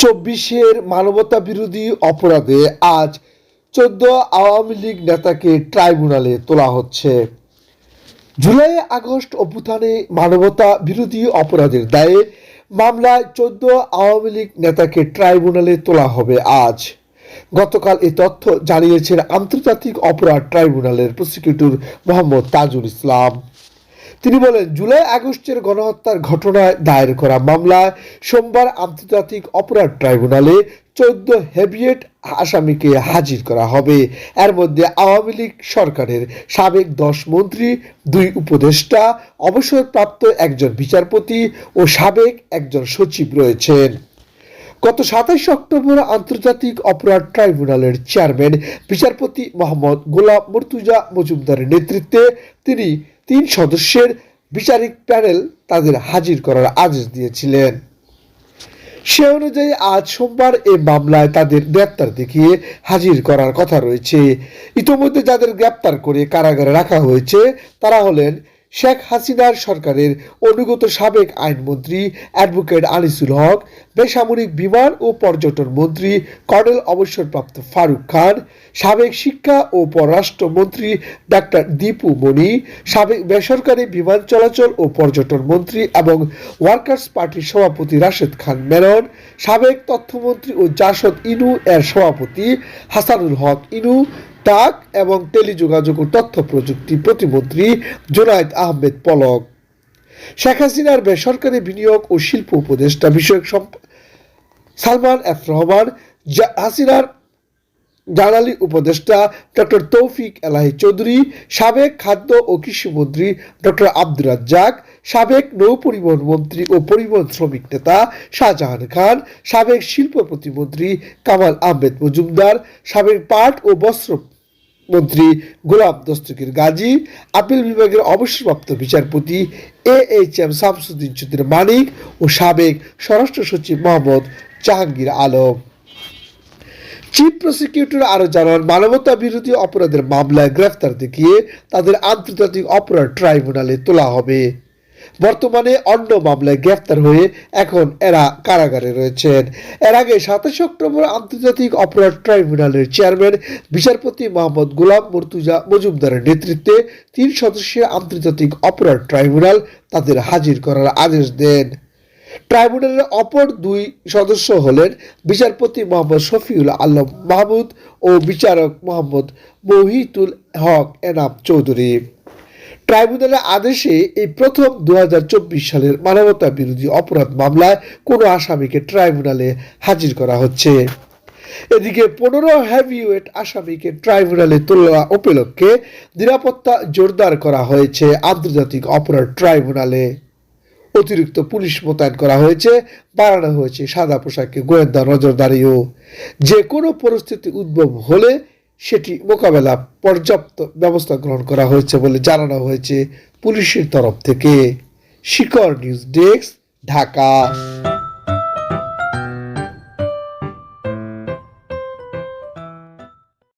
চব্বিশের মানবতা বিরোধী অপরাধে আজ চোদ্দ আওয়ামী লীগ নেতাকে ট্রাইব্যুনালে তোলা হচ্ছে। জুলাই আগস্ট অভ্যুত্থানে মানবতা বিরোধী অপরাধের দায়ে মামলায় চোদ্দ আওয়ামী লীগ নেতাকে ট্রাইব্যুনালে তোলা হবে আজ। গতকাল এই তথ্য জানিয়েছেন আন্তর্জাতিক অপরাধ ট্রাইব্যুনালের প্রসিকিউটর মোহাম্মদ তাজুল ইসলাম। তিনি বলেন, জুলাই আগস্টের গণহত্যার ঘটনায় দায়ের করা মামলায় সোমবার আন্তর্জাতিক অপরাধ ট্রাইব্যুনালে চোদ্দ হেভিয়েট আসামিকে হাজির করা হবে। এর মধ্যে আওয়ামী লীগ সরকারের সাবেক দশ মন্ত্রী, দুই উপদেষ্টা, অবসরপ্রাপ্ত একজন বিচারপতি ও সাবেক একজন সচিব রয়েছেন। গত সাতাইশ অক্টোবর আন্তর্জাতিক অপরাধ ট্রাইব্যুনালের চেয়ারম্যান, বিচারপতি মোহাম্মদ গোলাম মর্তুজা মজুমদারের নেতৃত্বে তিনি তিন সদস্যের বিচারিক প্যানেল তাদের হাজির করার আদেশ দিয়েছিলেন। সে অনুযায়ী আজ সোমবার এই মামলায় তাদের গ্রেপ্তার দেখিয়ে হাজির করার কথা রয়েছে। ইতোমধ্যে যাদের গ্রেপ্তার করে কারাগারে রাখা হয়েছে, তারা হলেন শেখ হাসিনার সরকারের অনুগত সাবেক আইনমন্ত্রী অ্যাডভোকেট আনিসুল হক বেসামরিক বিমান ও পর্যটন মন্ত্রী কর্নেল অবসরপ্রাপ্ত ফারুক খান, সাবেক শিক্ষা ও পররাষ্ট্রমন্ত্রী ডাক্তার দীপু মণি সাবেক বেসরকারি বিমান চলাচল ও পর্যটন মন্ত্রী এবং ওয়ার্কার্স পার্টির সভাপতি রাশেদ খান মেনন, সাবেক তথ্যমন্ত্রী ও জাসদ ইনু এর সভাপতি হাসানুল হক ইনু, ডাক এবং টেলিযোগাযোগ ও তথ্য প্রযুক্তি প্রতিমন্ত্রী জোনায়েদ আহমেদ পলক। শেখ হাসিনার বেসরকারি বিনিয়োগ ও শিল্প উপদেষ্টা বিষয়ক সালমান এফ রহমান হাসিনার জানালি উপদেষ্টা ডক্টর তৌফিক এলাহি চৌধুরী, সাবেক খাদ্য ও কৃষিমন্ত্রী ডক্টর আব্দুর রাজ্জাক, সাবেক নৌ পরিবহন মন্ত্রী ও পরিবহন শ্রমিক নেতা শাহজাহান খান, সাবেক শিল্প প্রতিমন্ত্রী কামাল আহমেদ মজুমদার, সাবেক পাট ও বস্ত্র মন্ত্রী গোলাম দস্তকির গাজী, আপিল বিভাগের অবসরপ্রাপ্ত বিচারপতি A H M Shamsuddin Chowdhury Manik ও সাবেক স্বরাষ্ট্র সচিব মোহাম্মদ জাহাঙ্গীর আলম। চিফ প্রসিকিউটর আরও জানান, মানবতা বিরোধী অপরাধের মামলায় গ্রেফতার দেখিয়ে তাদের আন্তর্জাতিক অপরাধ ট্রাইব্যুনালে তোলা হবে। বর্তমানে অন্য মামলায় গ্রেফতার হয়ে এখন এরা কারাগারে রয়েছেন। এর আগে সাতাশে অক্টোবর আন্তর্জাতিক অপরাধ ট্রাইব্যুনালের চেয়ারম্যান, বিচারপতি মোহাম্মদ গোলাম মর্তুজা মজুমদারের নেতৃত্বে তিন সদস্যের আন্তর্জাতিক অপরাধ ট্রাইব্যুনাল তাদের হাজির করার আদেশ দেন। ট্রাইব্যুনালের অপর দুই সদস্য হলেন বিচারপতি মোহাম্মদ শফিউল আলম মাহমুদ ও বিচারক মোহাম্মদ মহিতুল হক এনাম চৌধুরী। ট্রাইব্যুনালের আদেশে এই প্রথম দু হাজার চব্বিশ সালের মানবতা বিরোধী অপরাধ মামলায় কোনো আসামিকে ট্রাইব্যুনালে হাজির করা হচ্ছে। এদিকে পনেরো হ্যাভিওয়েট আসামিকে ট্রাইব্যুনালে তোলা উপলক্ষে নিরাপত্তা জোরদার করা হয়েছে আন্তর্জাতিক অপরাধ ট্রাইব্যুনালে। অতিরিক্ত পুলিশ মোতায়েন করা হয়েছে, বাড়ানো হয়েছে সাদা পোশাকে গোয়েন্দা নজরদারিও। যে কোনো পরিস্থিতি উদ্ভব হলে সেটি মোকাবেলা পর্যাপ্ত ব্যবস্থা গ্রহণ করা হয়েছে বলে জানানো হয়েছে পুলিশের তরফ থেকে। Shikor news desk, Dhaka.